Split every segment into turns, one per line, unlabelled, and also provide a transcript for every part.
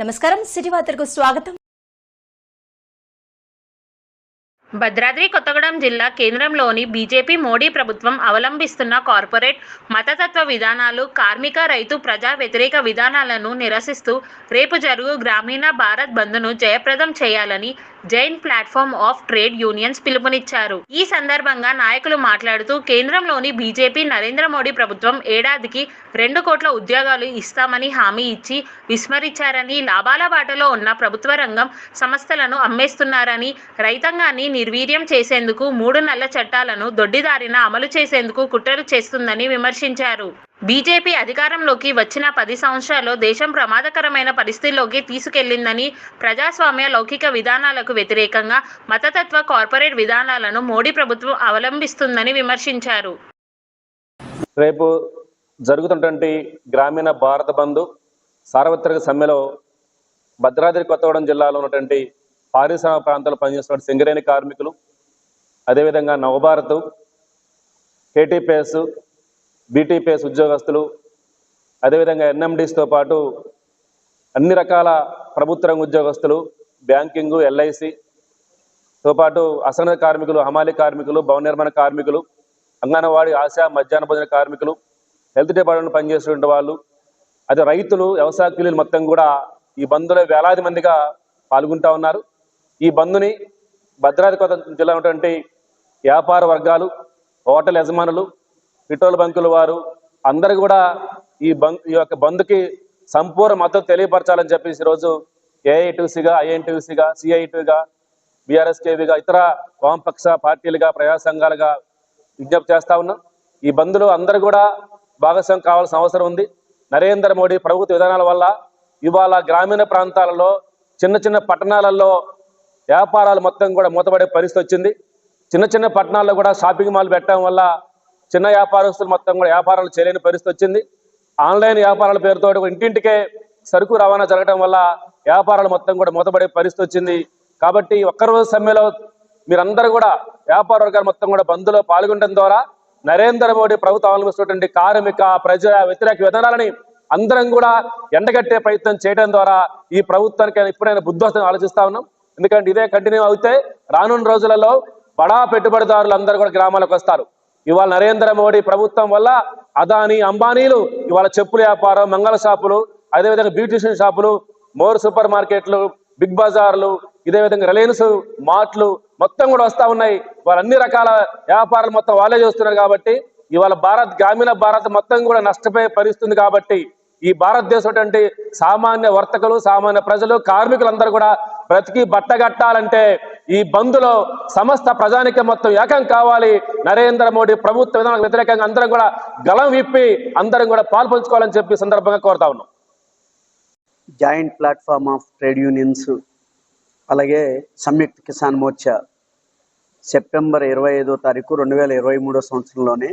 నమస్కారం సిటీ వార్తలకు స్వాగతం.
భద్రాద్రి కొత్తగూడెం జిల్లా కేంద్రంలోని బీజేపీ మోడీ ప్రభుత్వం అవలంబిస్తున్న కార్పొరేట్ మతతత్వ విధానాలు కార్మిక రైతు ప్రజా వ్యతిరేక విధానాలను నిరసిస్తూ రేపు జరుగు గ్రామీణ భారత్ బంద్ను జయప్రదం చేయాలని joint platform of trade unions పిలుపునిచ్చారు. ఈ సందర్భంగా నాయకులు మాట్లాడుతూ కేంద్రంలోని బీజేపీ నరేంద్ర మోడీ ప్రభుత్వం ఏడాదికి రెండు కోట్ల ఉద్యోగాలు ఇస్తామని హామీ ఇచ్చి విస్మరించారని లాభాల బాటలో ఉన్న ప్రభుత్వ రంగం సంస్థలను అమ్మేస్తున్నారని రైతాంగాన్ని నిర్వీర్యం చేసేందుకు మూడు నెలల చట్టాలను దొడ్డిదారిన అమలు చేసేందుకు కుట్రలు చేస్తుందని విమర్శించారు. బీజేపీ అధికారంలోకి వచ్చిన పది సంవత్సరాల్లో దేశం ప్రమాదకరమైన పరిస్థితిలోకి తీసుకెళ్ళిందని ప్రజాస్వామ్య లౌకిక విధానాలకు వ్యతిరేకంగా మతతత్వ కార్పొరేట్ విధానాలను మోడీ ప్రభుత్వం అవలంబిస్తుందని విమర్శించారు.
రేపు జరుగుతున్నటువంటి గ్రామీణ భారత బంధు సార్వత్రిక సమ్మెలో భద్రాద్రి కొత్తగూడెం జిల్లాలో ఉన్నటువంటి పారిశ్రామిక ప్రాంతాల్లో పనిచేస్తున్న సింగరేణి కార్మికులు అదేవిధంగా నవభారత్ కేటీపీఎస్ బీటీపీఎస్ ఉద్యోగస్తులు అదేవిధంగా ఎన్ఎండిస్తో పాటు అన్ని రకాల ప్రభుత్వ రంగ ఉద్యోగస్తులు బ్యాంకింగు ఎల్ఐసితో పాటు అసంఘ కార్మికులు హమాలి కార్మికులు భవన నిర్మాణ కార్మికులు అంగన్వాడీ ఆశా మధ్యాహ్న భోజన కార్మికులు హెల్త్ డిపార్ట్మెంట్ పనిచేస్తున్న వాళ్ళు అదే రైతులు వ్యవసాయ కూలీలు మొత్తం కూడా ఈ బంద్లో వేలాది మందిగా పాల్గొంటా ఉన్నారు. ఈ బంద్ని భద్రాద్రి జిల్లా ఉన్నటువంటి వ్యాపార వర్గాలు హోటల్ యజమానులు పెట్రోల్ బంకుల వారు అందరు కూడా ఈ బంద్ ఈ యొక్క బంద్కి సంపూర్ణ మద్దతు తెలియపరచాలని చెప్పేసి ఈరోజు ఏఐటీసీగా ఐఎన్టీసీగా సిఐటీగా బీఆర్ఎస్కేవిగా ఇతర వామపక్ష పార్టీలుగా ప్రజా సంఘాలుగా విజ్ఞప్తి చేస్తా ఉన్నాం. ఈ బంద్లో అందరూ కూడా భాగస్వామ్యం కావాల్సిన అవసరం ఉంది. నరేంద్ర మోడీ ప్రభుత్వ విధానాల వల్ల ఇవాళ గ్రామీణ ప్రాంతాలలో చిన్న చిన్న పట్టణాలలో వ్యాపారాలు మొత్తం కూడా మూతపడే పరిస్థితి వచ్చింది. చిన్న చిన్న పట్టణాల్లో కూడా షాపింగ్ మాల్ పెట్టడం వల్ల చిన్న వ్యాపారస్తులు మొత్తం కూడా వ్యాపారాలు చేయలేని పరిస్థితి వచ్చింది. ఆన్లైన్ వ్యాపారాల పేరుతో ఇంటింటికే సరుకు రవాణా జరగడం వల్ల వ్యాపారాలు మొత్తం కూడా మూతపడే పరిస్థితి వచ్చింది. కాబట్టి ఒక్కరోజు సమ్మెలో మీరందరూ కూడా వ్యాపార వర్గాలు మొత్తం కూడా బంద్లో పాల్గొనడం ద్వారా నరేంద్ర మోడీ ప్రభుత్వం అవలంబిస్తున్నటువంటి కార్మిక ప్రజా వ్యతిరేక విధానాలని అందరం కూడా ఎండగట్టే ప్రయత్నం చేయడం ద్వారా ఈ ప్రభుత్వానికి ఎప్పుడైనా బుద్ధి ఆలోచిస్తా ఉన్నాం. ఎందుకంటే ఇదే కంటిన్యూ అవుతే రానున్న రోజులలో బడా పెట్టుబడిదారులు అందరూ కూడా గ్రామాలకు వస్తారు. ఇవాళ నరేంద్ర మోడీ ప్రభుత్వం వల్ల అదాని అంబానీలు ఇవాళ చెప్పుల వ్యాపారం మంగళ షాపులు అదేవిధంగా బ్యూటిషియన్ షాపులు మోర్ సూపర్ మార్కెట్లు బిగ్ బజార్లు ఇదే విధంగా రిలయన్స్ మార్ట్లు మొత్తం కూడా వస్తా ఉన్నాయి. వాళ్ళ అన్ని రకాల వ్యాపారాలు మొత్తం వాళ్ళే చేస్తున్నారు కాబట్టి ఇవాళ భారత్ గ్రామీణ భారత్ మొత్తం కూడా నష్టపోయే పరిస్థితుంది కాబట్టి ఈ భారతదేశం అంటే సామాన్య వర్తకులు సామాన్య ప్రజలు కార్మికులందరూ కూడా బ్రతికి బట్టగట్టాలంటే ఈ బంద్లో సమస్త ప్రజానికి మొత్తం ఏకం కావాలి. నరేంద్ర మోడీ ప్రభుత్వ విధానాలకు వ్యతిరేకంగా అందరం కూడా గలం విప్పి అందరం కూడా పాల్పంచుకోవాలని చెప్పి సందర్భంగా కోరుతా ఉన్నాం.
Joint platform of trade unions అలాగే సంయుక్త కిసాన్ మోర్చా సెప్టెంబర్ ఇరవై ఐదో తారీఖు రెండు వేల ఇరవై మూడో సంవత్సరంలోనే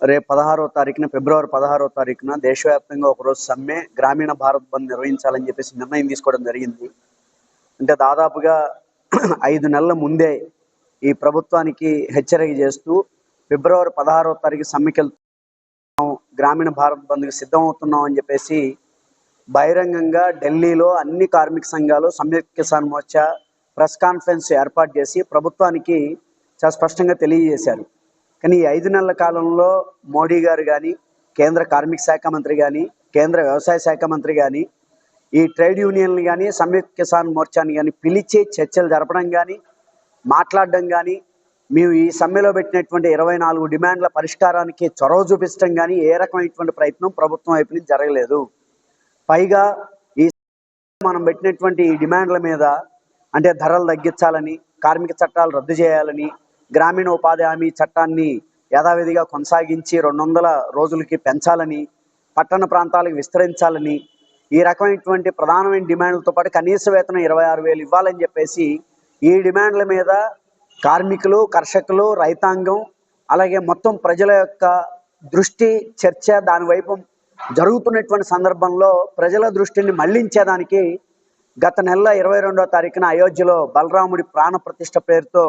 రేపు పదహారో తారీఖున ఫిబ్రవరి పదహారో తారీఖున దేశవ్యాప్తంగా ఒకరోజు సమ్మె గ్రామీణ భారత్ బంద్ నిర్వహించాలని చెప్పేసి నిర్ణయం తీసుకోవడం జరిగింది. అంటే దాదాపుగా ఐదు నెలల ముందే ఈ ప్రభుత్వానికి హెచ్చరిక చేస్తూ ఫిబ్రవరి పదహారో తారీఖు సమ్మెకెళ్తూ గ్రామీణ భారత్ బంద్కి సిద్ధమవుతున్నాం అని చెప్పేసి బహిరంగంగా ఢిల్లీలో అన్ని కార్మిక సంఘాలు సంయుక్త కిసాన్ మోర్చా ప్రెస్ కాన్ఫరెన్స్ ఏర్పాటు చేసి ప్రభుత్వానికి చాలా స్పష్టంగా తెలియజేశారు. కానీ ఈ ఐదు నెలల కాలంలో మోడీ గారు కానీ కేంద్ర కార్మిక శాఖ మంత్రి కానీ కేంద్ర వ్యవసాయ శాఖ మంత్రి కానీ ఈ ట్రేడ్ యూనియన్లు కానీ సంయుక్త కిసాన్ మోర్చాని కానీ పిలిచి చర్చలు జరపడం కానీ మాట్లాడడం కానీ మేము ఈ సమ్మెలో పెట్టినటువంటి ఇరవై నాలుగు డిమాండ్ల పరిష్కారానికి చొరవ చూపించడం కానీ ఏ రకమైనటువంటి ప్రయత్నం ప్రభుత్వం వైపు నుంచి జరగలేదు. పైగా ఈ మనం పెట్టినటువంటి ఈ డిమాండ్ల మీద అంటే ధరలు తగ్గించాలని కార్మిక చట్టాలు రద్దు చేయాలని గ్రామీణ ఉపాధి హామీ చట్టాన్ని యథావిధిగా కొనసాగించి రెండు వందల రోజులకి పెంచాలని పట్టణ ప్రాంతాలకు విస్తరించాలని ఈ రకమైనటువంటి ప్రధానమైన డిమాండ్లతో పాటు కనీస వేతనం ఇరవై ఆరు వేలు ఇవ్వాలని చెప్పేసి ఈ డిమాండ్ల మీద కార్మికులు కర్షకులు రైతాంగం అలాగే మొత్తం ప్రజల యొక్క దృష్టి చర్చ దాని వైపు జరుగుతున్నటువంటి సందర్భంలో ప్రజల దృష్టిని మళ్ళించేదానికి గత నెల ఇరవై రెండవ తారీఖున అయోధ్యలో బలరాముడి ప్రాణ ప్రతిష్ట పేరుతో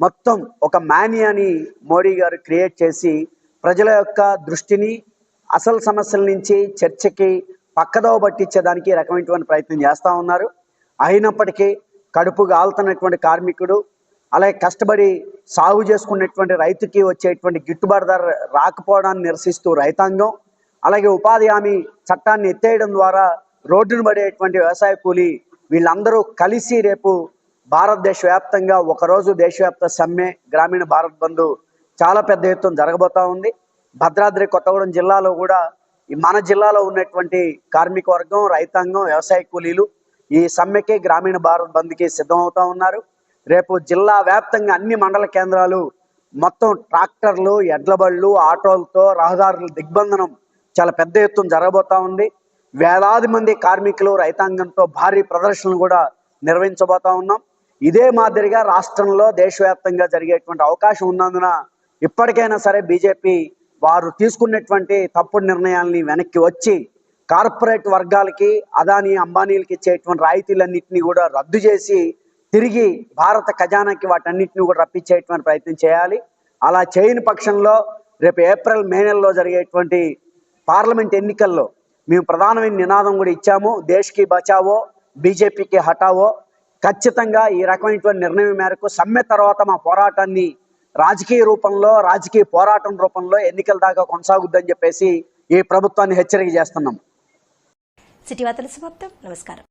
మొత్తం ఒక మానియాని మోడీ గారు క్రియేట్ చేసి ప్రజల యొక్క దృష్టిని అసలు సమస్యల నుంచి చర్చకి పక్కదోవ పట్టించేదానికి రకమైనటువంటి ప్రయత్నం చేస్తూ ఉన్నారు. అయినప్పటికీ కడుపు ఆలుతున్నటువంటి కార్మికుడు అలాగే కష్టపడి సాగు చేసుకున్నటువంటి రైతుకి వచ్చేటువంటి గిట్టుబాటు ధర రాకపోవడాన్ని నిరసిస్తూ రైతాంగం అలాగే ఉపాధి హామీ చట్టాన్ని ఎత్తేయడం ద్వారా రోడ్డును పడేటువంటి వ్యవసాయ కూలీ వీళ్ళందరూ కలిసి రేపు భారతదేశ వ్యాప్తంగా ఒకరోజు దేశవ్యాప్త సమ్మె గ్రామీణ భారత్ బంధు చాలా పెద్ద ఎత్తున జరగబోతా ఉంది. భద్రాద్రి కొత్తగూడెం జిల్లాలో కూడా మన జిల్లాలో ఉన్నటువంటి కార్మిక వర్గం రైతాంగం వ్యవసాయ కూలీలు ఈ సమ్మెకి గ్రామీణ భారత్ బంద్కి సిద్ధమవుతా ఉన్నారు. రేపు జిల్లా వ్యాప్తంగా అన్ని మండల కేంద్రాలు మొత్తం ట్రాక్టర్లు ఎడ్ల బళ్ళు ఆటోలతో రహదారుల దిగ్బంధనం చాలా పెద్ద ఎత్తున జరగబోతా ఉంది. వేలాది మంది కార్మికులు రైతాంగంతో భారీ ప్రదర్శనలు కూడా నిర్వహించబోతా ఉన్నాం. ఇదే మాదిరిగా రాష్ట్రంలో దేశవ్యాప్తంగా జరిగేటువంటి అవకాశం ఉన్నందున ఇప్పటికైనా సరే బీజేపీ వారు తీసుకున్నటువంటి తప్పుడు నిర్ణయాల్ని వెనక్కి వచ్చి కార్పొరేట్ వర్గాలకి అదానీ అంబానీలకి ఇచ్చేటువంటి రాయితీలన్నింటినీ కూడా రద్దు చేసి తిరిగి భారత ఖజానాకి వాటన్నిటిని కూడా రప్పించేటువంటి ప్రయత్నం చేయాలి. అలా చేయని పక్షంలో రేపు ఏప్రిల్ మే నెలలో జరిగేటువంటి పార్లమెంట్ ఎన్నికల్లో మేము ప్రధానమైన నినాదం కూడా ఇచ్చాము. దేశ్కి బచావో బీజేపీకి హటావో ఖచ్చితంగా ఈ రకమైనటువంటి నిర్ణయం మేరకు సమ్మె తర్వాత మా పోరాటాన్ని రాజకీయ రూపంలో రాజకీయ పోరాటం రూపంలో ఎన్నికల దాకా కొనసాగుద్దని చెప్పేసి ఈ ప్రభుత్వాన్ని హెచ్చరిక చేస్తున్నాం.
సిటీ వార్తలు సమాప్తం. నమస్కారం.